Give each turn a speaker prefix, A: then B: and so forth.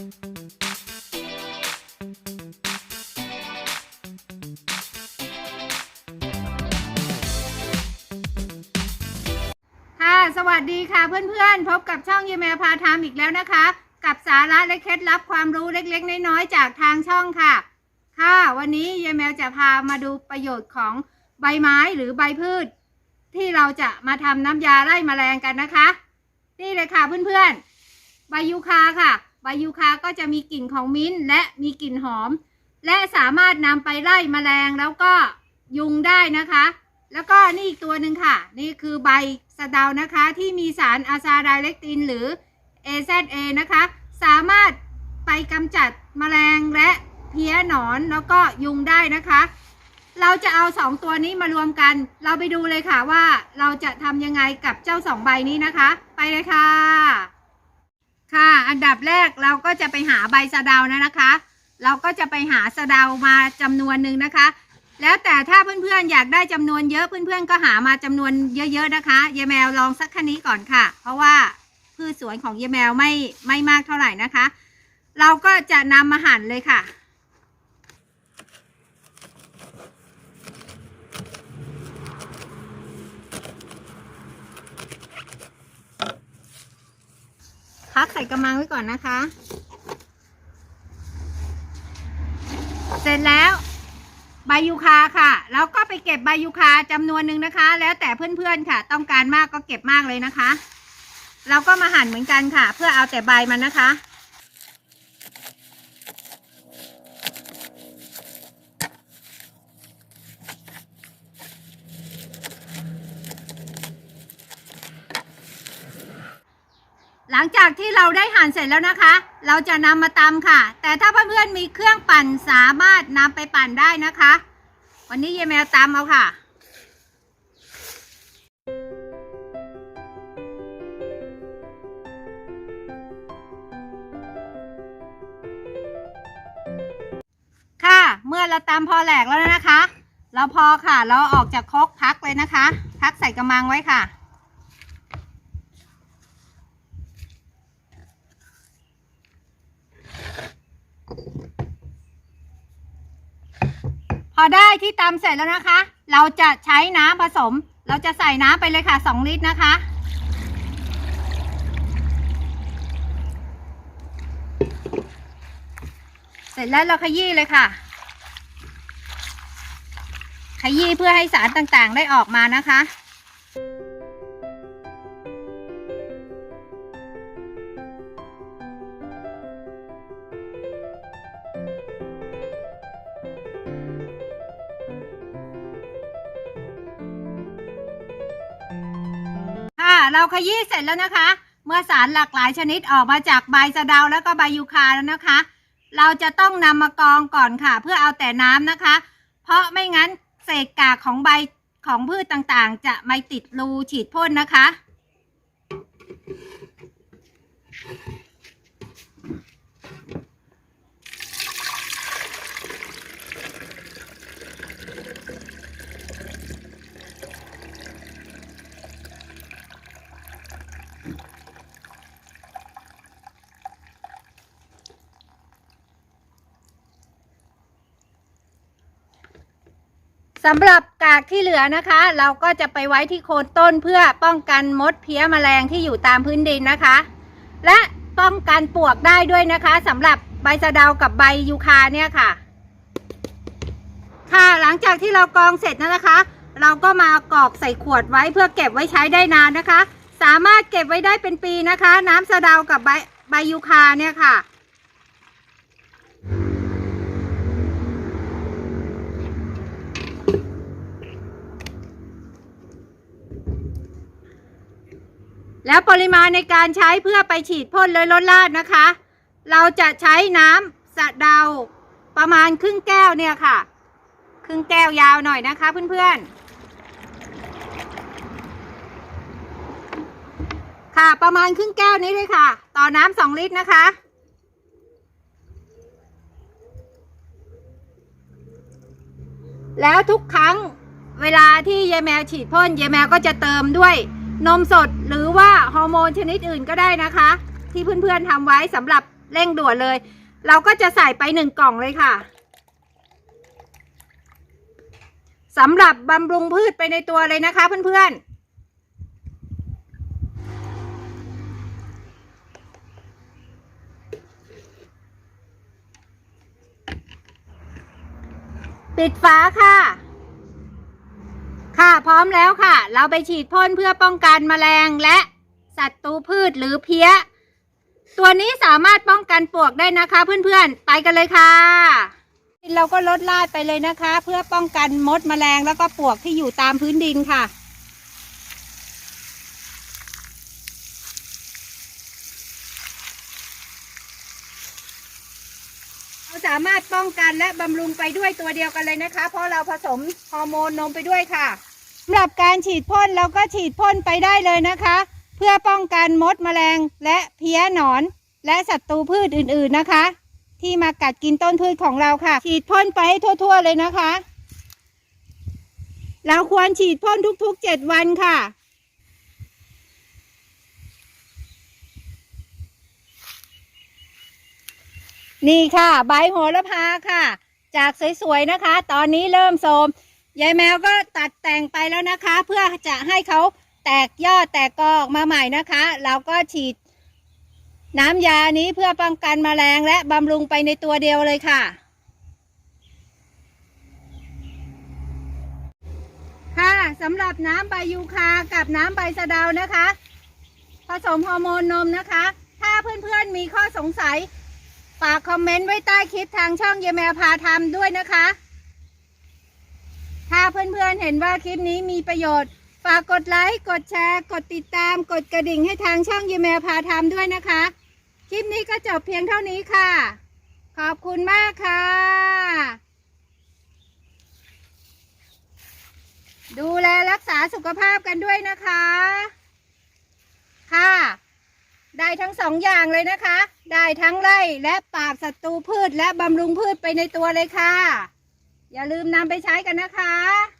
A: ค่ะ สวัสดีค่ะเพื่อนๆ พบกับช่องยีแมวพาทามอีกแล้วนะคะ กับสาระและเคล็ดลับความรู้เล็กๆ น้อยๆ จากทางช่องค่ะ ค่ะ วันนี้ยายแมวจะพามาดูประโยชน์ของใบไม้หรือใบพืช ที่เราจะมาทำน้ำยาไล่แมลงกันนะคะ นี่เลยค่ะเพื่อนๆ ใบยูคาค่ะ ใบยูคาก็จะมีกลิ่นของมิ้นท์และมีกลิ่นหอม และสามารถนำไปไล่แมลงแล้วก็ยุงได้นะคะ แล้วก็นี่อีกตัวหนึ่งค่ะ นี่คือใบสะเดานะคะที่มีสารอะซาไดเลกตินหรือ AZA นะคะ สามารถไปกำจัดแมลงและเพี้ยหนอนแล้วก็ยุงได้นะคะ เราจะเอาสองตัวนี้มารวมกัน เราไปดูเลยค่ะว่าเราจะทำยังไงกับเจ้าสองใบนี้นะคะ ไปเลยค่ะ ค่ะ อันดับแรกเราก็จะไปหาใบสะเดานะนะคะ เราก็จะไปหาสะเดามาจำนวนหนึ่งนะคะ แล้วแต่ถ้าเพื่อนๆอยากได้จำนวนเยอะเพื่อนๆก็หามาจำนวนเยอะๆนะคะเยายแมวลองสักคันนี้ก่อนค่ะ เพราะว่าพืชสวนของเยายแมวไม่ไม่มากเท่าไหร่นะคะ เราก็จะนำมาหั่นเลยค่ะ ใส่กระมังไว้ก่อนนะคะ เสร็จแล้วใบยูคาค่ะแล้วก็ไปเก็บใบยูคาจำนวนหนึ่งนะคะ แล้วแต่เพื่อนๆค่ะ ต้องการมากก็เก็บมากเลยนะคะ เราก็มาหั่นเหมือนกันค่ะ เพื่อเอาแต่ใบมันนะคะ ลังจากที่เราได้หั่นเสร็จแล้วนะคะ เราจะนำมาตำค่ะ แต่ถ้าเพื่อนๆมีเครื่องปั่นสามารถนำไปปั่นได้นะคะ วันนี้ยายแมวตำเอาค่ะค่ะเมื่อเราตำพอแหลกแล้วนะคะ เราพอค่ะ เราออกจากคกพักเลยนะคะ พักใส่กระมังไว้ค่ะ อได้ที่ตำเสร็จแล้วนะคะ เราจะใช้น้ำผสม เราจะใส่น้ำไปเลยค่ะ 2 ลิตรนะคะ เสร็จแล้วเราขยี้เลยค่ะ ขยี้เพื่อให้สารต่างๆได้ออกมานะคะ เราขยี้เสร็จแล้วนะคะ เมื่อสารหลากหลายชนิดออกมาจากใบสะเดาแล้วก็ใบยูคาแล้วนะคะ เราจะต้องนำมากรองก่อนค่ะ เพื่อเอาแต่น้ำนะคะ เพราะไม่งั้นเศษกากของใบของพืชต่างๆ จะไม่ติดรูฉีดพ่นนะคะ สำหรับกากที่เหลือนะคะ เราก็จะไปไว้ที่โคนต้นเพื่อป้องกันมดเพี้ยแมลงที่อยู่ตามพื้นดินนะคะ และป้องกันปวกได้ด้วยนะคะสำหรับใบสะเดากับใบยูคาเนี่ยค่ะ ค่ะหลังจากที่เรากรองเสร็จแล้วนะคะ เราก็มากรอกใส่ขวดไว้เพื่อเก็บไว้ใช้ได้นานนะคะ สามารถเก็บไว้ได้เป็นปีนะคะ น้ำสะเดากับใบใบยูคาเนี่ยค่ะ แล้วปริมาณในการใช้เพื่อไปฉีดพ่นเลยลดลาดนะคะ เราจะใช้น้ำสะเดาประมาณครึ่งแก้วเนี่ยค่ะ ครึ่งแก้วยาวหน่อยนะคะเพื่อนๆ ค่ะประมาณครึ่งแก้วนี้เลยค่ะ ต่อน้ำสองลิตรนะคะแล้วทุกครั้งเวลาที่ยายแมวฉีดพ่นยายแมวก็จะเติมด้วย นมสดหรือว่าฮอร์โมนชนิดอื่นก็ได้นะคะ ที่เพื่อนๆทำไว้สำหรับเร่งด่วนเลย เราก็จะใส่ไปหนึ่งกล่องเลยค่ะสำหรับบำรุงพืชไปในตัวเลยนะคะเพื่อนๆปิดฝาค่ะ ค่ะพร้อมแล้วค่ะ เราไปฉีดพ่นเพื่อป้องกันแมลงและศัตรูพืชหรือเพี้ย ตัวนี้สามารถป้องกันปลวกได้นะคะเพื่อนๆ ไปกันเลยค่ะเราก็ลดลาดไปเลยนะคะ เพื่อป้องกันมดแมลงแล้วก็ปลวกที่อยู่ตามพื้นดินค่ะเราสามารถป้องกันและบำรุงไปด้วยตัวเดียวกันเลยนะคะ เพราะเราผสมฮอร์โมนนมไปด้วยค่ะำหรับการฉีดพ่นเราก็ฉีดพ่นไปได้เลยนะคะ เพื่อป้องกันมดแมลงและเพี้ยหนอน และศัตรูพืชอื่นๆนะคะ ที่มากัดกินต้นพืชของเราค่ะ ฉีดพ่นไปให้ทั่ว ๆ เลยนะคะ เราควรฉีดพ่นทุกๆ 7 วันค่ะนี่ค่ะ ใบโหระพาค่ะ จากสวยๆนะคะ ตอนนี้เริ่มโทรม ยายแมวก็ตัดแต่งไปแล้วนะคะ เพื่อจะให้เขาแตกยอดแตกกอออกมาใหม่นะคะ เราก็ฉีด น้ำยานี้เพื่อป้องกันแมลงและบำรุงไปในตัวเดียวเลยค่ะ ค่ะสำหรับน้ำใบยูคากับน้ำใบสะเดานะคะ ผสมฮอร์โมนนมนะคะ ถ้าเพื่อนๆมีข้อสงสัยฝากคอมเมนต์ไว้ใต้คลิปทางช่องเยแมวพาทำด้วยนะคะ ถ้าเพื่อนๆเห็นว่าคลิปนี้มีประโยชน์ ฝากกดไลค์ กดแชร์ กดติดตาม กดกระดิ่งให้ทางช่องเยแมวพาทำด้วยนะคะ คลิปนี้ก็จบเพียงเท่านี้ค่ะ ขอบคุณมากค่ะ ดูแลรักษาสุขภาพกันด้วยนะคะ ค่ะ ได้ทั้งสองอย่างเลยนะคะ ได้ทั้งไล่และปราบศัตรูพืชและบำรุงพืชไปในตัวเลยค่ะ อย่าลืมนำไปใช้กันนะคะ